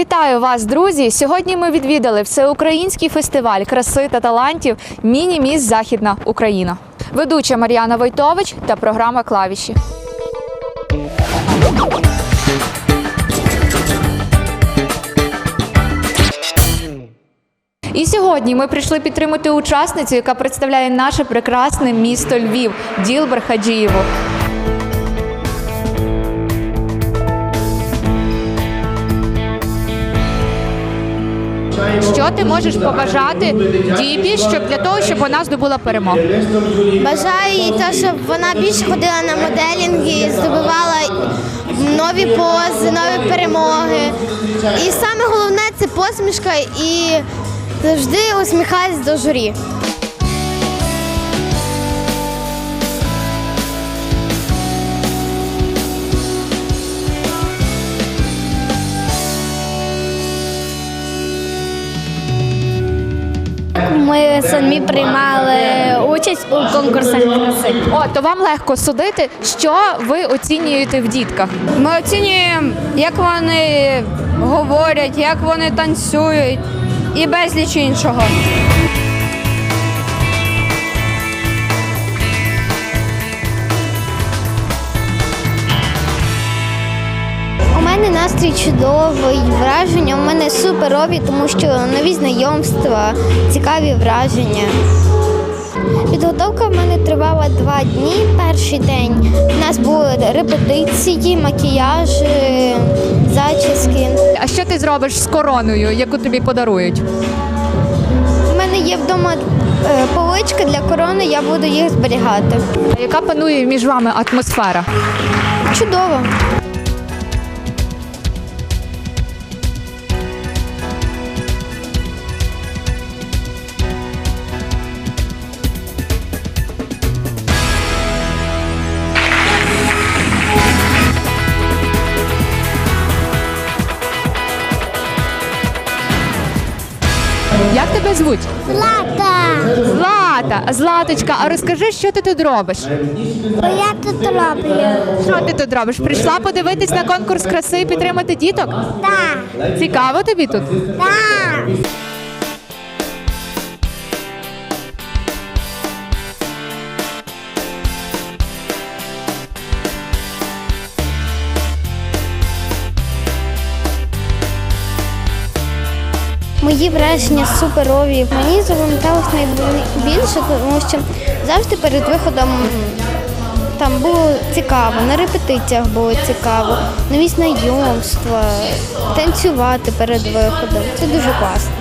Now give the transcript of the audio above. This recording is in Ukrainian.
Вітаю вас, друзі! Сьогодні ми відвідали всеукраїнський фестиваль краси та талантів Міні-Міс Західна Україна. Ведуча Мар'яна Войтович та програма Клавіші. І сьогодні ми прийшли підтримати учасницю, яка представляє наше прекрасне місто Львів Ділбер Хаджієву. Що ти можеш побажати Дібі, щоб для того, щоб вона здобула перемогу? Бажаю їй те, щоб вона більше ходила на моделінги, здобувала нові пози, нові перемоги. І саме головне це посмішка і завжди усміхатись до журі. Ми самі приймали участь у конкурсах краси. О, то вам легко судити, що ви оцінюєте в дітках. Ми оцінюємо, як вони говорять, як вони танцюють і безліч іншого. Мене настрій чудовий, враження у мене суперові, тому що нові знайомства, цікаві враження. Підготовка в мене тривала два дні. Перший день у нас були репетиції, макіяж, е, зачіски. А що ти зробиш з короною, яку тобі подарують? У мене є вдома е, поличка для корони, я буду їх зберігати. А яка панує між вами атмосфера? Чудово. Як тебе звуть? Злата. Злата, Златочка, а розкажи, що ти тут робиш? Бо я тут роблю. Що ти тут робиш? Прийшла подивитись на конкурс краси і підтримати діток? Так, Цікаво тобі тут? так. Мої враження суперові. Мені запам'яталось найбільше, тому що завжди перед виходом там було цікаво, на репетиціях було цікаво, нові знайомства, танцювати перед виходом. Це дуже класно.